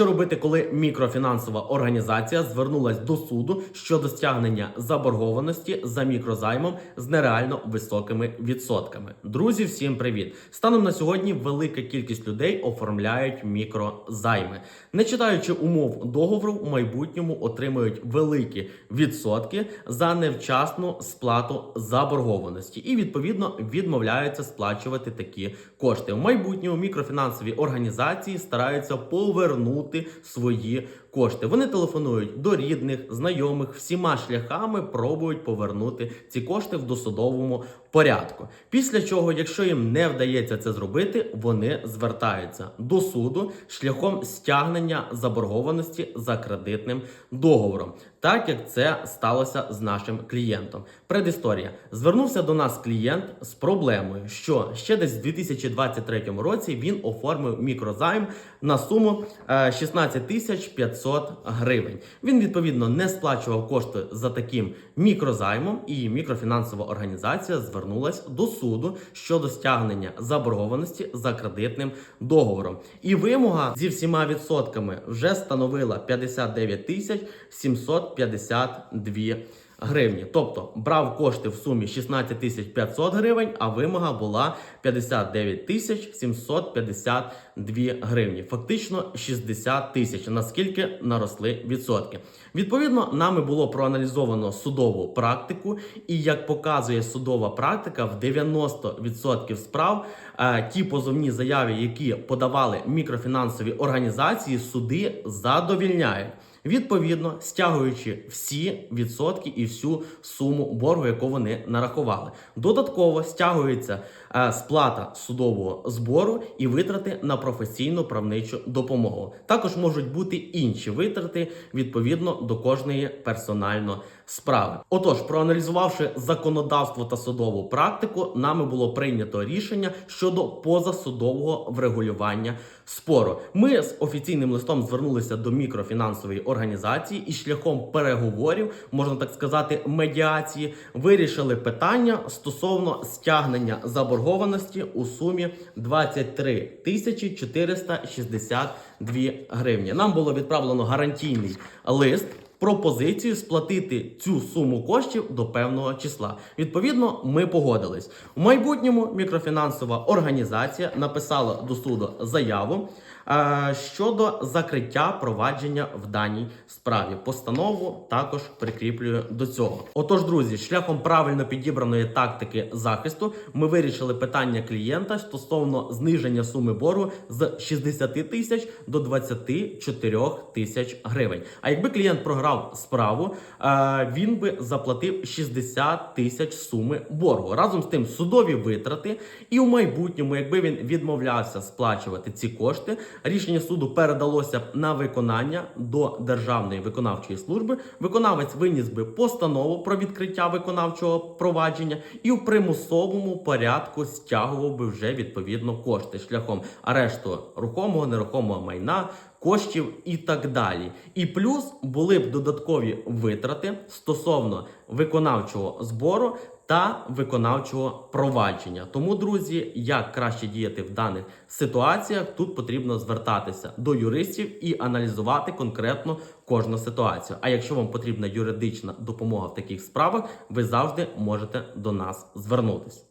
Що робити, коли мікрофінансова організація звернулась до суду щодо стягнення заборгованості за мікрозаймом з нереально високими відсотками? Друзі, всім привіт! Станом на сьогодні велика кількість людей оформляють мікрозайми, не читаючи умов договору, в майбутньому отримують великі відсотки за невчасну сплату заборгованості і відповідно відмовляються сплачувати такі кошти. В майбутньому мікрофінансові організації стараються повернути свої кошти. Вони телефонують до рідних, знайомих, всіма шляхами пробують повернути ці кошти в досудовому порядку. Після чого, якщо їм не вдається це зробити, вони звертаються до суду шляхом стягнення заборгованості за кредитним договором, так як це сталося з нашим клієнтом. Предісторія звернувся до нас клієнт з проблемою, що ще десь в 2023 році він оформив мікрозайм на суму е, 16 тисяч 500 гривень. Він відповідно не сплачував кошти за таким мікрозаймом, і мікрофінансова організація звернулась до суду щодо стягнення заборгованості за кредитним договором. І вимога зі всіма відсотками вже становила 59 тисяч 752 гривні. Тобто брав кошти в сумі 16 тисяч 500 гривень, а вимога була 59 тисяч 752 гривні. Фактично 60 тисяч. Наскільки наросли відсотки? Відповідно, нами було проаналізовано судову практику, і як показує судова практика, в 90% справ е, ті позовні заяви, які подавали мікрофінансові організації, суди задовільняють. Відповідно, стягуючи всі відсотки і всю суму боргу, яку вони нарахували. Додатково стягується е, сплата судового збору і витрати на професійну правничу допомогу. Також можуть бути інші витрати відповідно до кожної персонально справи. Отож, проаналізувавши законодавство та судову практику, нами було прийнято рішення щодо позасудового врегулювання спору. Ми з офіційним листом звернулися до мікрофінансової організації і шляхом переговорів, можна так сказати, медіації, вирішили питання стосовно стягнення заборгованості у сумі 23 тисячі 462 гривні. Нам було відправлено гарантійний лист. Пропозицію сплатити цю суму коштів до певного числа. Відповідно, ми погодились. У майбутньому мікрофінансова організація написала до суду заяву е, щодо закриття провадження в даній справі. Постанову також прикріплюю до цього. Отож, друзі, шляхом правильно підібраної тактики захисту ми вирішили питання клієнта стосовно зниження суми боргу з 60 тисяч до 24 тисяч гривень. А якби клієнт програв справу, е, він би заплатив 60 тисяч суми боргу. Разом з тим судові витрати, і в майбутньому, якби він відмовлявся сплачувати ці кошти, рішення суду передалося б на виконання до Державної виконавчої служби. Виконавець виніс би постанову про відкриття виконавчого провадження і в примусовому порядку стягував би вже відповідно кошти шляхом арешту рухомого нерухомого майна. Коштів і так далі, і плюс були б додаткові витрати стосовно виконавчого збору та виконавчого провадження. Тому, друзі, як краще діяти в даних ситуаціях, тут потрібно звертатися до юристів і аналізувати конкретно кожну ситуацію. А якщо вам потрібна юридична допомога в таких справах, ви завжди можете до нас звернутися.